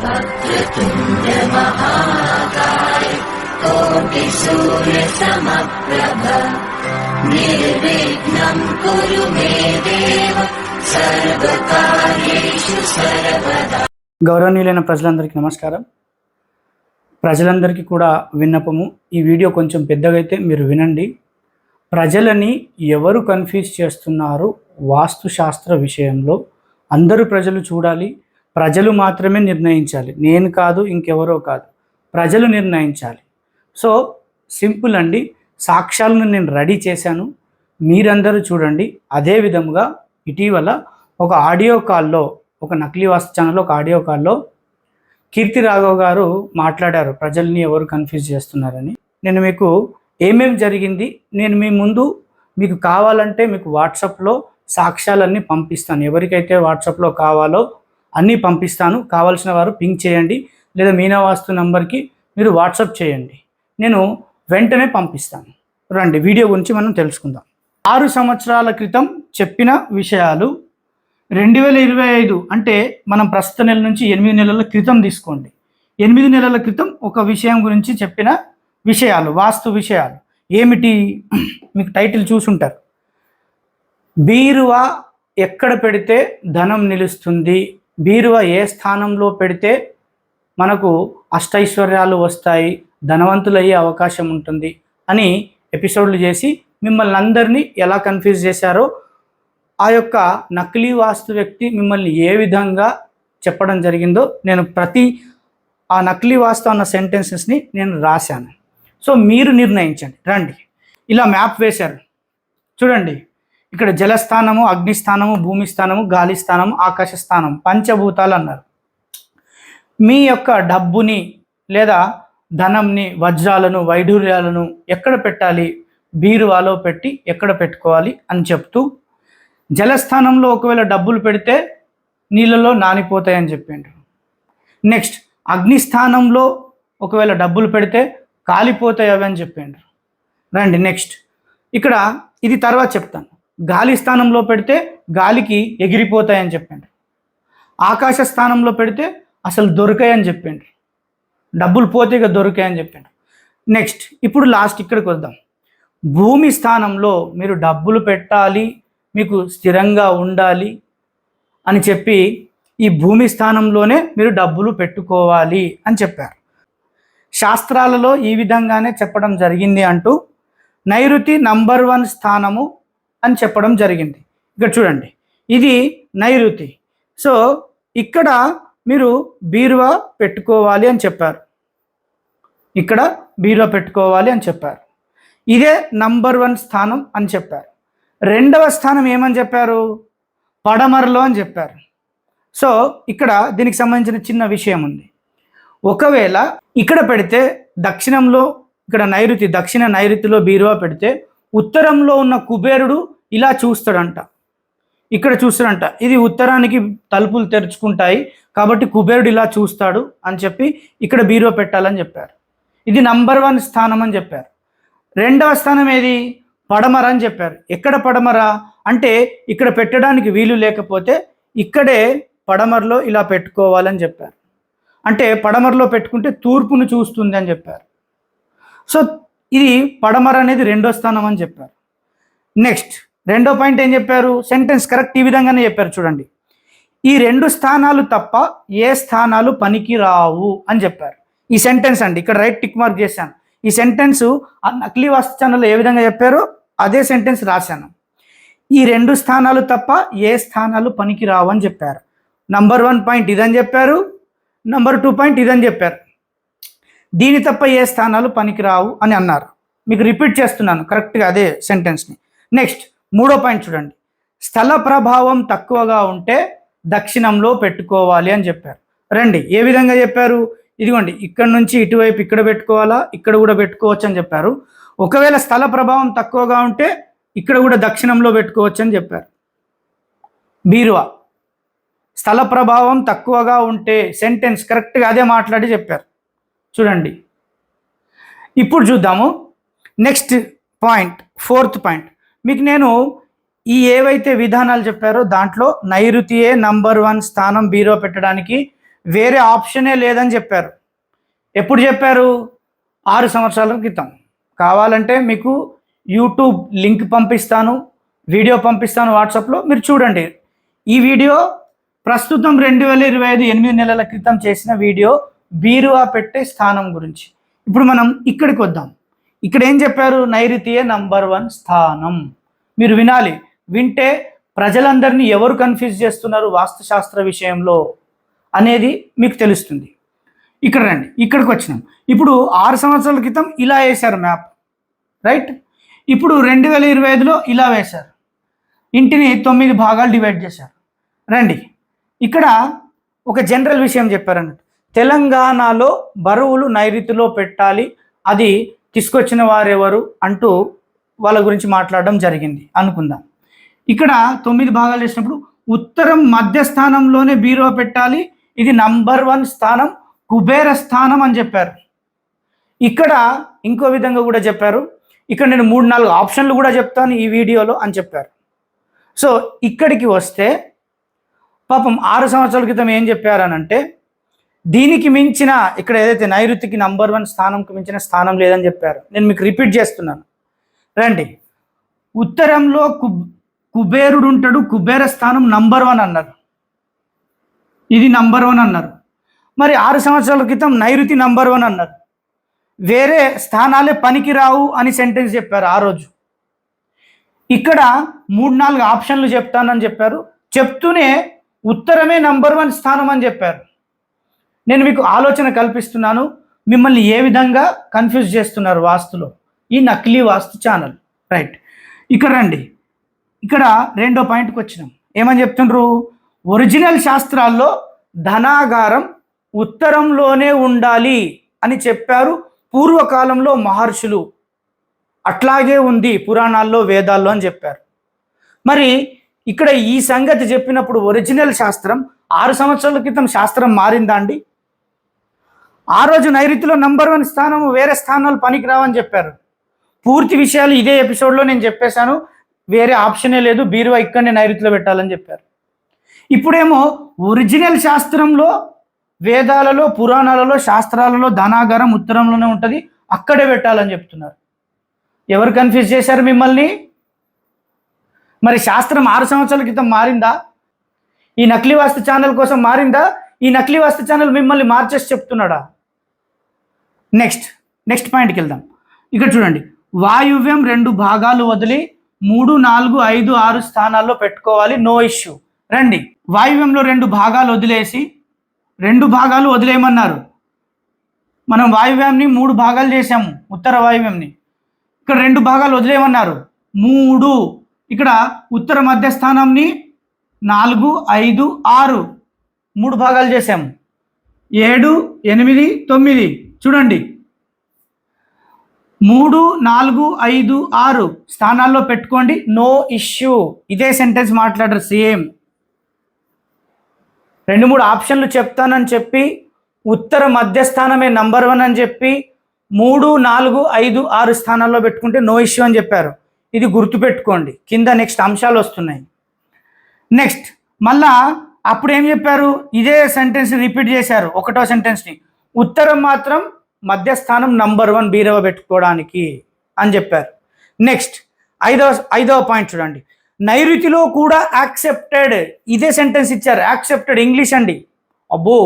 वक्रतुण्ड महाकाय कोटिसूर्यसमप्रभ निर्विघ्नम् कुरु मे देव सर्वकार्येषु सर्वदा గౌరవనీయులైన ప్రజలందరికీ నమస్కారం ప్రజలందరికీ కూడా విన్నపము ఈ వీడియో కొంచెం పెద్దగా అయితే మీరు వినండి ప్రజలని ఎవరు కన్ఫ్యూజ్ చేస్తున్నారు వాస్తుశాస్త్ర విషయంలో అందరూ ప్రజలు చూడాలి ప్రజలు మాత్రమే నిర్ణయించాలి. నేను కాదు ఇంకెవరో కాదు. ప్రజలు నిర్ణయించాలి. సో సింపుల్ అండి. సాక్ష్యాలను నేను రెడీ చేశాను. మీరందరూ చూడండి. అదే విధముగా ఇటీవల ఒక ఆడియో కాల్లో ఒక నకిలీ వాస్తు ఛానల్లో ఒక ఆడియో కాల్లో కీర్తి రాఘవ్ గారు మాట్లాడారు. ప్రజల్ని ఎవరు కన్ఫ్యూజ్ చేస్తున్నారని. నేను మీకు ఏమేమి జరిగింది? నేను మీ ముందు మీకు కావాలంటే మీకు వాట్సాప్లో సాక్ష్యాలన్నీ పంపిస్తాను. ఎవరికైతే వాట్సాప్లో కావాలో అన్నీ పంపిస్తాను. కావాల్సిన వారు పింక్ చేయండి. లేదా మీనా వాస్తు నంబర్కి మీరు వాట్సాప్ చేయండి. నేను వెంటనే పంపిస్తాను. రండి వీడియో గురించి మనం తెలుసుకుందాం. ఆరు సంవత్సరాల క్రితం చెప్పిన విషయాలు రెండు వేల ఇరవై ఐదు అంటే మనం ప్రస్తుత నెల నుంచి ఎనిమిది నెలల క్రితం తీసుకోండి. ఎనిమిది నెలల క్రితం ఒక విషయం గురించి చెప్పిన విషయాలు వాస్తు విషయాలు. ఏమిటి? మీకు టైటిల్ చూసుంటారు. బీరువా ఎక్కడ పెడితే ధనం నిలుస్తుంది? బీరువా ఏ స్థానంలో పెడితే మనకు అష్టైశ్వర్యాలు వస్తాయి ధనవంతులయ్యే అవకాశం ఉంటుంది అని ఎపిసోడ్లు చేసి మిమ్మల్ని అందరినీ ఎలా కన్ఫ్యూజ్ చేశారో ఆ యొక్క నకిలీ వాస్తు వ్యక్తి మిమ్మల్ని ఏ విధంగా చెప్పడం జరిగిందో నేను ప్రతి ఆ నకిలీ వాస్తు అన్న సెంటెన్సెస్ని నేను రాశాను. సో మీరు నిర్ణయించండి. రండి. ఇలా మ్యాప్ వేశారు. చూడండి. ఇక్కడ జలస్థానము అగ్నిస్థానము భూమి స్థానము గాలి స్థానము ఆకాశ స్థానం పంచభూతాలు అన్నారు. మీ యొక్క డబ్బుని లేదా ధనంని వజ్రాలను వైఢూర్యాలను ఎక్కడ పెట్టాలి? బీరువాలో పెట్టి ఎక్కడ పెట్టుకోవాలి అని చెప్తూ జలస్థానంలో ఒకవేళ డబ్బులు పెడితే నీళ్ళలో నానిపోతాయని చెప్పిండ్రు నెక్స్ట్ అగ్నిస్థానంలో ఒకవేళ డబ్బులు పెడితే కాలిపోతాయి అవి అని చెప్పిండ్రు రండి నెక్స్ట్. ఇక్కడ ఇది తర్వాత చెప్తాను. గాలి స్థానంలో పెడితే గాలికి ఎగిరిపోతాయని చెప్పిండ్రు ఆకాశ స్థానంలో పెడితే అసలు దొరికాయని చెప్పిండ్రు డబ్బులు పోతే ఇక దొరికాయని చెప్పిండ్రు నెక్స్ట్ ఇప్పుడు లాస్ట్ ఇక్కడికి వద్దాం. భూమి స్థానంలో మీరు డబ్బులు పెట్టాలి మీకు స్థిరంగా ఉండాలి అని చెప్పి ఈ భూమి స్థానంలోనే మీరు డబ్బులు పెట్టుకోవాలి అని చెప్పారు. శాస్త్రాలలో ఈ విధంగానే చెప్పడం జరిగింది అంటూ నైరుతి నంబర్ వన్ స్థానము అని చెప్పడం జరిగింది. ఇక్కడ చూడండి. ఇది నైరుతి. సో ఇక్కడ మీరు బీరువా పెట్టుకోవాలి అని చెప్పారు. ఇక్కడ బీరువా పెట్టుకోవాలి అని చెప్పారు. ఇదే నంబర్ వన్ స్థానం అని చెప్పారు. రెండవ స్థానం ఏమని చెప్పారు? పడమరలో అని చెప్పారు. సో ఇక్కడ దీనికి సంబంధించిన చిన్న విషయం ఉంది. ఒకవేళ ఇక్కడ పెడితే దక్షిణంలో ఇక్కడ నైరుతి దక్షిణ నైరుతిలో బీరువా పెడితే ఉత్తరంలో ఉన్న కుబేరుడు ఇలా చూస్తాడంట. ఇక్కడ చూస్తాడంట ఇది ఉత్తరానికి తలుపులు తెరుచుకుంటాయి కాబట్టి కుబేరుడు ఇలా చూస్తాడు అని చెప్పి ఇక్కడ బీరో పెట్టాలని చెప్పారు. ఇది నంబర్ వన్ స్థానం అని చెప్పారు. రెండవ స్థానం ఏది? పడమర అని చెప్పారు. ఎక్కడ పడమర? అంటే ఇక్కడ పెట్టడానికి వీలు లేకపోతే ఇక్కడే పడమరలో ఇలా పెట్టుకోవాలని చెప్పారు. అంటే పడమరలో పెట్టుకుంటే తూర్పును చూస్తుంది అని చెప్పారు. సో ఇది పడమర అనేది రెండో స్థానం అని చెప్పారు. నెక్స్ట్ రెండో పాయింట్ ఏం చెప్పారు? సెంటెన్స్ కరెక్ట్ ఈ విధంగానే చెప్పారు చూడండి. ఈ రెండు స్థానాలు తప్ప ఏ స్థానాలు పనికి రావు అని చెప్పారు. ఈ సెంటెన్స్ అండి ఇక్కడ రైట్ టిక్ మార్క్ చేశాను. ఈ సెంటెన్స్ ఆ నకిలీ వాస్తు ఛానల్లో ఏ విధంగా చెప్పారో అదే సెంటెన్స్ రాశాను. ఈ రెండు స్థానాలు తప్ప ఏ స్థానాలు పనికి రావు అని చెప్పారు. నంబర్ వన్ పాయింట్ ఇదని చెప్పారు. నంబర్ టూ పాయింట్ ఇదని చెప్పారు. దీని తప్ప ఏ స్థానాలు పనికిరావు అని అన్నారు. మీకు రిపీట్ చేస్తున్నాను కరెక్ట్గా అదే సెంటెన్స్ని. నెక్స్ట్ మూడో పాయింట్ చూడండి. స్థల ప్రభావం తక్కువగా ఉంటే దక్షిణంలో పెట్టుకోవాలి అని చెప్పారు. రండి ఏ విధంగా చెప్పారు? ఇదిగోండి ఇక్కడ నుంచి ఇటువైపు ఇక్కడ పెట్టుకోవాలా ఇక్కడ కూడా పెట్టుకోవచ్చు అని చెప్పారు. ఒకవేళ స్థల ప్రభావం తక్కువగా ఉంటే ఇక్కడ కూడా దక్షిణంలో పెట్టుకోవచ్చు అని చెప్పారు. బీరువా. స్థల ప్రభావం తక్కువగా ఉంటే సెంటెన్స్ కరెక్ట్గా అదే మాట్లాడి చెప్పారు. చూడండి. ఇప్పుడు చూద్దాము. Next point fourth point. మీకు నేను ఈ ఏవైతే విధానాలు చెప్పారో దాంట్లో నైరుతియే నంబర్ వన్ స్థానం బీరో పెట్టడానికి వేరే ఆప్షనే లేదని చెప్పారు. ఎప్పుడు చెప్పారు? ఆరు సంవత్సరాల క్రితం. కావాలంటే మీకు యూట్యూబ్ లింక్ పంపిస్తాను వీడియో పంపిస్తాను వాట్సాప్లో మీరు చూడండి. ఈ వీడియో ప్రస్తుతం రెండు వేల ఇరవై ఐదు ఎనిమిది నెలల క్రితం చేసిన వీడియో బీరువా పెట్టే స్థానం గురించి. ఇప్పుడు మనం ఇక్కడికి వద్దాం. ఇక్కడ ఏం చెప్పారు? నైరుతియే నంబర్ వన్ స్థానం. మీరు వినాలి. వింటే ప్రజలందరినీ ఎవరు కన్ఫ్యూజ్ చేస్తున్నారు వాస్తుశాస్త్ర విషయంలో అనేది మీకు తెలుస్తుంది. ఇక్కడ రండి. ఇక్కడికి వచ్చినాం. ఇప్పుడు ఆరు సంవత్సరాల క్రితం ఇలా వేశారు మ్యాప్ రైట్ ఇప్పుడు రెండు వేల ఇరవై ఐదులో ఇలా వేశారు. ఇంటిని తొమ్మిది భాగాలు డివైడ్ చేశారు. రండి. ఇక్కడ ఒక జనరల్ విషయం చెప్పారన్నట్టు. తెలంగాణలో బరువులు నైరుతిలో పెట్టాలి అది తీసుకొచ్చిన వారెవరు అంటూ వాళ్ళ గురించి మాట్లాడడం జరిగింది. అనుకుందాం. ఇక్కడ తొమ్మిది భాగాలు వేసినప్పుడు ఉత్తరం మధ్య స్థానంలోనే బీరువా పెట్టాలి ఇది నంబర్ వన్ స్థానం కుబేర స్థానం అని చెప్పారు. ఇక్కడ ఇంకో విధంగా కూడా చెప్పారు. ఇక్కడ నేను మూడు నాలుగు ఆప్షన్లు కూడా చెప్తాను ఈ వీడియోలో అని చెప్పారు. సో ఇక్కడికి వస్తే పాపం ఆరు సంవత్సరాల క్రితం ఏం చెప్పారనంటే దీనికి మించిన ఇక్కడ ఏదైతే నైరుతికి నంబర్ వన్ స్థానంకి మించిన స్థానం లేదని చెప్పారు నేను మీకు రిపీట్ చేస్తున్నాను. రండి. ఉత్తరంలో కుబేరుడు ఉంటాడు కుబేర స్థానం నంబర్ వన్ అన్నారు. ఇది నంబర్ వన్ అన్నారు. మరి ఆరు సంవత్సరాల క్రితం నైరుతి నంబర్ వన్ అన్నారు. వేరే స్థానాలే పనికి రావు అని సెంటెన్స్ చెప్పారు ఆ రోజు. ఇక్కడ మూడు నాలుగు ఆప్షన్లు చెప్తానని చెప్పారు. చెప్తూనే ఉత్తరమే నంబర్ వన్ స్థానం అని చెప్పారు. నేను మీకు ఆలోచన కల్పిస్తున్నాను. మిమ్మల్ని ఏ విధంగా కన్ఫ్యూజ్ చేస్తున్నారు వాస్తులో? ఈ నకిలీ వాస్తు ఛానల్ రైట్ ఇక్కడ రండి. ఇక్కడ రెండో పాయింట్కి వచ్చినాం. ఏమని చెప్తుండ్రు? ఒరిజినల్ శాస్త్రాల్లో ధనాగారం ఉత్తరంలోనే ఉండాలి అని చెప్పారు పూర్వకాలంలో మహర్షులు. అట్లాగే ఉంది పురాణాల్లో వేదాల్లో అని చెప్పారు. మరి ఇక్కడ ఈ సంగతి చెప్పినప్పుడు ఒరిజినల్ శాస్త్రం ఆరు సంవత్సరాల క్రితం శాస్త్రం మారిందా అండి? ఆ రోజు నైరుతిలో నంబర్ వన్ స్థానము వేరే స్థానాలు పనికిరావని చెప్పారు. పూర్తి విషయాలు ఇదే ఎపిసోడ్లో నేను చెప్పేశాను. వేరే ఆప్షనే లేదు. బీరువా ఇక్కడనే నైరుతిలో పెట్టాలని చెప్పారు. ఇప్పుడేమో ఒరిజినల్ శాస్త్రంలో వేదాలలో పురాణాలలో శాస్త్రాలలో ధనాగారం ఉత్తరంలోనే ఉంటుంది. అక్కడే పెట్టాలని చెప్తున్నారు. ఎవరు కన్ఫ్యూజ్ చేశారు మిమ్మల్ని? మరి శాస్త్రం ఆరు సంవత్సరాల క్రితం మారిందా? ఈ నకిలీ వాస్తు ఛానల్ కోసం మారిందా? ఈ నకిలీ వాస్తు ఛానల్ మిమ్మల్ని మార్చేసి చెప్తున్నాడా? నెక్స్ట్ నెక్స్ట్ పాయింట్కి వెళ్దాం. ఇక్కడ చూడండి. వాయువ్యం రెండు భాగాలు వదిలి మూడు నాలుగు ఐదు ఆరు స్థానాల్లో పెట్టుకోవాలి. నో ఇష్యూ రండి. వాయువ్యంలో రెండు భాగాలు వదిలేసి రెండు భాగాలు వదిలేయమన్నారు. మనం వాయువ్యాన్ని మూడు భాగాలు చేసాము ఉత్తర వాయువ్యంని. ఇక్కడ రెండు భాగాలు వదిలేయమన్నారు. మూడు. ఇక్కడ ఉత్తర మధ్య స్థానంని నాలుగు ఐదు ఆరు. మూడు భాగాలు చేసాము ఏడు ఎనిమిది తొమ్మిది. చూడండి. మూడు నాలుగు ఐదు ఆరు. స్థానాల్లో పెట్టుకోండి. No issue. ఇదే సెంటెన్స్ మాట్లాడరు సేమ్ రెండు మూడు ఆప్షన్లు చెప్తానని చెప్పి ఉత్తర మధ్యస్థానమే నంబర్ వన్ అని చెప్పి మూడు నాలుగు ఐదు ఆరు స్థానాల్లో పెట్టుకుంటే నో ఇష్యూ అని చెప్పారు. ఇది గుర్తుపెట్టుకోండి. కింద నెక్స్ట్ అంశాలు వస్తున్నాయి. నెక్స్ట్. మళ్ళా అప్పుడు ఏం చెప్పారు? ఇదే సెంటెన్స్ రిపీట్ చేశారు ఒకటో సెంటెన్స్ని ఉత్తరం మాత్రం మధ్యస్థానం నంబర్ వన్ బీరవ పెట్టుకోవడానికి అని చెప్పారు. నెక్స్ట్ ఐదవ ఐదవ పాయింట్ చూడండి. నైరుతిలో కూడా యాక్సెప్టెడ్ ఇదే సెంటెన్స్ ఇచ్చారు. యాక్సెప్టెడ్ ఇంగ్లీష్ అండి. అబ్బో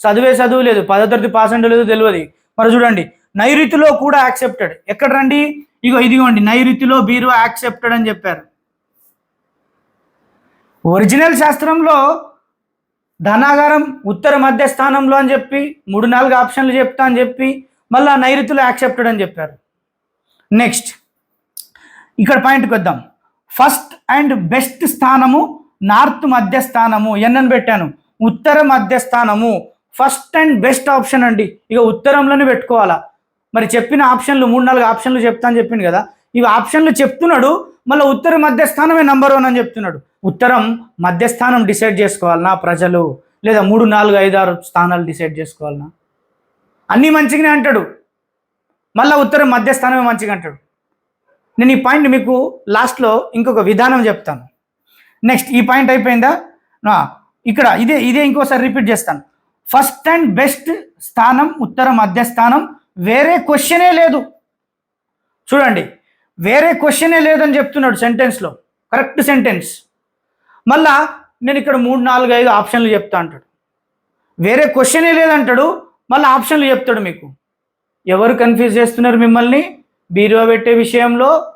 చదివే చదువు లేదు పదో తరగతి పాస్ అంటో లేదు తెలియదు. మరి చూడండి నైరుతిలో కూడా యాక్సెప్టెడ్ ఎక్కడ రండి? ఇగో ఇదిగోండి నైరుతిలో బీరువా యాక్సెప్టెడ్ అని చెప్పారు. ఒరిజినల్ శాస్త్రంలో ధనాగారం ఉత్తర మధ్య స్థానంలో అని చెప్పి మూడు నాలుగు ఆప్షన్లు చెప్తా అని చెప్పి మళ్ళీ నైరుతులు యాక్సెప్టెడ్ అని చెప్పారు. నెక్స్ట్ ఇక్కడ పాయింట్కి వద్దాం. ఫస్ట్ అండ్ బెస్ట్ స్థానము నార్త్ మధ్య స్థానము. ఎన్నని పెట్టాను. ఉత్తర మధ్య స్థానము. ఫస్ట్ అండ్ బెస్ట్ ఆప్షన్ అండి. ఇక ఉత్తరంలోనే పెట్టుకోవాలా. మరి చెప్పిన ఆప్షన్లు మూడు నాలుగు ఆప్షన్లు చెప్తా అని చెప్పింది కదా. ఇవి ఆప్షన్లు చెప్తున్నాడు మళ్ళీ ఉత్తర మధ్యస్థానమే నంబర్ వన్ అని చెప్తున్నాడు. ఉత్తరం మధ్యస్థానం డిసైడ్ చేసుకోవాలనా ప్రజలు? లేదా మూడు నాలుగు ఐదు ఆరు స్థానాలు డిసైడ్ చేసుకోవాలనా? అన్నీ మంచిగానే అంటాడు. మళ్ళీ ఉత్తరం మధ్యస్థానమే మంచిగా అంటాడు. నేను ఈ పాయింట్ మీకు లాస్ట్లో ఇంకొక విధానం చెప్తాను. నెక్స్ట్ ఈ పాయింట్ అయిపోయిందా? ఇక్కడ ఇదే ఇదే ఇంకోసారి రిపీట్ చేస్తాను. ఫస్ట్ అండ్ బెస్ట్ స్థానం ఉత్తర మధ్యస్థానం వేరే క్వశ్చనే లేదు. చూడండి వేరే క్వశ్చనే లేదని చెప్తున్నాడు సెంటెన్స్లో. Correct sentence. మళ్ళా నేను ఇక్కడ మూడు నాలుగు ఐదు ఆప్షన్లు చెప్తా అంటాడు. వేరే క్వశ్చనే లేదంటాడు మళ్ళీ ఆప్షన్లు చెప్తాడు మీకు. ఎవరు కన్ఫ్యూజ్ చేస్తున్నారు మిమ్మల్ని? బీరువా పెట్టే విషయంలో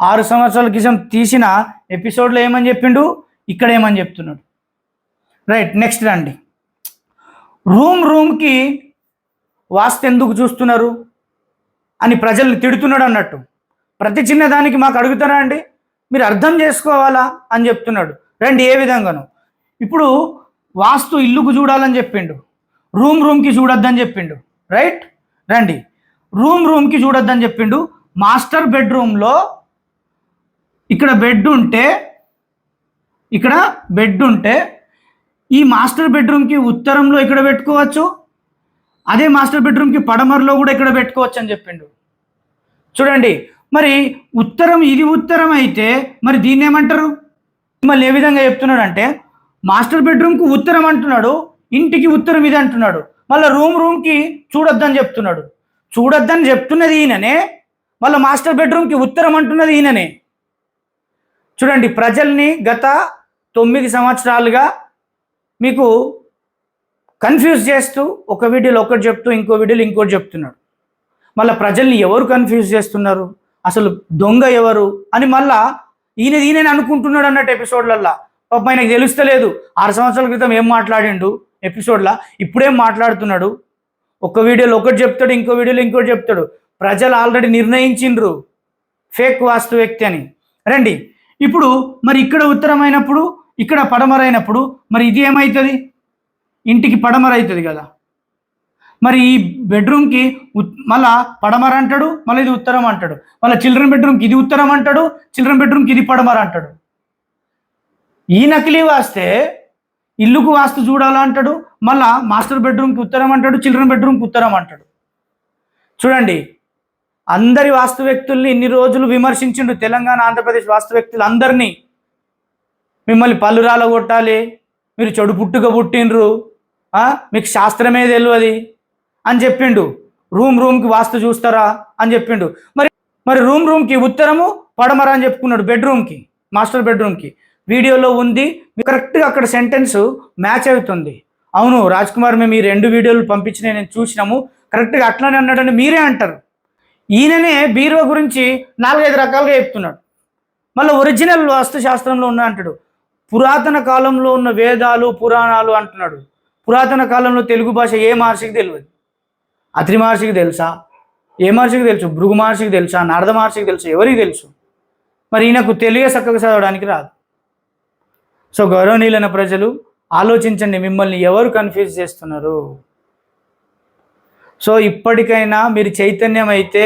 ఆరు సంవత్సరాల క్రితం తీసిన ఎపిసోడ్లో ఏమని చెప్పిండు? ఇక్కడ ఏమని చెప్తున్నాడు? రైట్ నెక్స్ట్ రండి. రూమ్ రూమ్కి వాస్తు ఎందుకు చూస్తున్నారు? అని ప్రజల్ని తిడుతున్నాడు అన్నట్టు. ప్రతి చిన్న దానికి మాకు అడుగుతారా అండి? మీరు అర్థం చేసుకోవాలా అని చెప్తున్నాడు. రండి ఏ విధంగాను. ఇప్పుడు వాస్తు ఇల్లుకు చూడాలని చెప్పిండు. రూమ్ రూమ్కి చూడొద్దని చెప్పిండు. రైట్? రండి. రూమ్ రూమ్కి చూడొద్దని చెప్పిండు. మాస్టర్ బెడ్రూమ్లో ఇక్కడ బెడ్ ఉంటే ఇక్కడ బెడ్ ఉంటే ఈ మాస్టర్ బెడ్రూమ్కి ఉత్తరంలో ఇక్కడ పెట్టుకోవచ్చు. అదే మాస్టర్ బెడ్రూమ్కి పడమరలో కూడా ఇక్కడ పెట్టుకోవచ్చు అని చెప్పిండు. చూడండి మరి ఉత్తరం ఇది ఉత్తరం అయితే మరి దీన్ని ఏమంటారు? మళ్ళీ ఏ విధంగా చెప్తున్నాడు అంటే మాస్టర్ బెడ్రూమ్కి ఉత్తరం అంటున్నాడు ఇంటికి ఉత్తరం ఇది అంటున్నాడు మళ్ళీ రూమ్ రూమ్కి చూడొద్దని చెప్తున్నాడు. చూడొద్దని చెప్తున్నది ఈయననే మళ్ళీ మాస్టర్ బెడ్రూమ్కి ఉత్తరం అంటున్నది ఈయననే. చూడండి ప్రజల్ని గత తొమ్మిది సంవత్సరాలుగా మీకు కన్ఫ్యూజ్ చేస్తూ ఒక వీడియోలో ఒకటి చెప్తూ ఇంకో వీడియోలో ఇంకోటి చెప్తున్నాడు. మళ్ళీ ప్రజల్ని ఎవరు కన్ఫ్యూజ్ చేస్తున్నారు? అసలు దొంగ ఎవరు అని మళ్ళా ఈయన ఈయన అనుకుంటున్నాడు అన్నట్టు ఎపిసోడ్లల్లా. పాప ఆయనకు తెలుస్తలేదు. ఆరు సంవత్సరాల క్రితం ఏం మాట్లాడిండు ఎపిసోడ్లో? ఇప్పుడేం మాట్లాడుతున్నాడు? ఒక వీడియోలో ఒకటి చెప్తాడు ఇంకో వీడియోలో ఇంకోటి చెప్తాడు. ప్రజలు ఆల్రెడీ నిర్ణయించిండ్రు. ఫేక్ వాస్తు వ్యక్తి అని. రండి. ఇప్పుడు మరి ఇక్కడ ఉత్తరమైనప్పుడు ఇక్కడ పడమరైనప్పుడు మరి ఇది ఏమవుతుంది ఇంటికి పడమర అవుతుంది కదా. మరి ఈ బెడ్రూమ్కి ఉత్- మళ్ళా పడమర అంటాడు మళ్ళీ ఇది ఉత్తరం అంటాడు. మళ్ళీ చిల్డ్రన్ బెడ్రూమ్కి ఇది ఉత్తరం అంటాడు చిల్డ్రన్ బెడ్రూమ్కి ఇది పడమర అంటాడు. ఈ నకిలీ వాస్తే ఇల్లుకు వాస్తు చూడాలా అంటాడు మళ్ళా మాస్టర్ బెడ్రూమ్కి ఉత్తరం అంటాడు చిల్డ్రన్ బెడ్రూమ్కి ఉత్తరం అంటాడు. చూడండి అందరి వాస్తు వ్యక్తుల్ని ఇన్ని రోజులు విమర్శించిండు తెలంగాణ ఆంధ్రప్రదేశ్ వాస్తు వ్యక్తులు అందరినీ మిమ్మల్ని పల్లురాల కొట్టాలి మీరు చెడు పుట్టుక పుట్టిండ్రు మీకు శాస్త్రమే తెలియదు అని చెప్పిండు. రూమ్ రూమ్కి వాస్తు చూస్తారా అని చెప్పిండు. మరి మరి రూమ్ రూమ్కి ఉత్తరము పడమర అని చెప్పుకున్నాడు బెడ్రూమ్కి మాస్టర్ బెడ్రూమ్కి. వీడియోలో ఉంది. కరెక్ట్గా అక్కడ సెంటెన్స్ మ్యాచ్ అవుతుంది. అవును రాజ్ కుమార్ మేము ఈ రెండు వీడియోలు పంపించిన నేను చూసినాము. కరెక్ట్గా అట్లానే అన్నాడని మీరే అంటారు. ఈయననే బీరువా గురించి నాలుగైదు రకాలుగా చెప్తున్నాడు. మళ్ళీ ఒరిజినల్ వాస్తుశాస్త్రంలో ఉన్న అంటాడు. పురాతన కాలంలో ఉన్న వేదాలు పురాణాలు అంటున్నాడు. పురాతన కాలంలో తెలుగు భాష ఏ మహర్షికి తెలియదు. అత్రి మహర్షికి తెలుసా? ఏ మహర్షికి తెలుసు? భృగు మహర్షికి తెలుసా? నారద మహర్షికి తెలుసు? ఎవరికి తెలుసు? మరి ఈయనకు తెలియ చక్కగా చదవడానికి రాదు. సో గౌరవనీయులైన ప్రజలు ఆలోచించండి మిమ్మల్ని ఎవరు కన్ఫ్యూజ్ చేస్తున్నారు? సో ఇప్పటికైనా మీరు చైతన్యం అయితే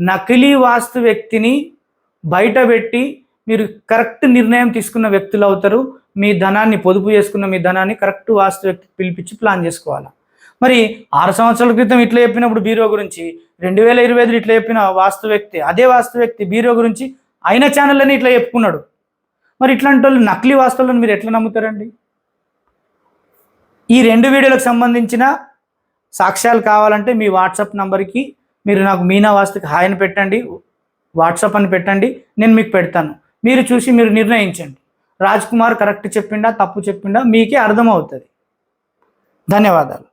నకిలీ వాస్తు వ్యక్తిని బయట పెట్టి మీరు కరెక్ట్ నిర్ణయం తీసుకున్న వ్యక్తులు అవుతారు. మీ ధనాన్ని పొదుపు చేసుకున్న మీ ధనాన్ని కరెక్ట్ వాస్తు వ్యక్తి పిలిపించి ప్లాన్ చేసుకోవాలి? మరి ఆరు సంవత్సరాల క్రితం ఇట్లా చెప్పినప్పుడు బీరో గురించి రెండు వేల ఇరవై ఐదులో ఇట్లా చెప్పిన వాస్తు వ్యక్తి అదే వాస్తు వ్యక్తి బీరో గురించి ఆయన ఛానల్లోనే ఇట్లా చెప్పుకున్నాడు. మరి ఇట్లాంటి వాళ్ళు నకిలీ వాస్తవాలను మీరు ఎట్లా నమ్ముతారండి? ఈ రెండు వీడియోలకు సంబంధించిన సాక్ష్యాలు కావాలంటే మీ వాట్సాప్ నంబర్కి మీరు నాకు మీనా వాస్తుకి హాయ్ అని పెట్టండి వాట్సాప్ అని పెట్టండి నేను మీకు పెడతాను. మీరు చూసి మీరు నిర్ణయించండి. రాజ్ కుమార్ కరెక్ట్ చెప్పిండా తప్పు చెప్పిండా మీకే అర్థమవుతుంది. ధన్యవాదాలు.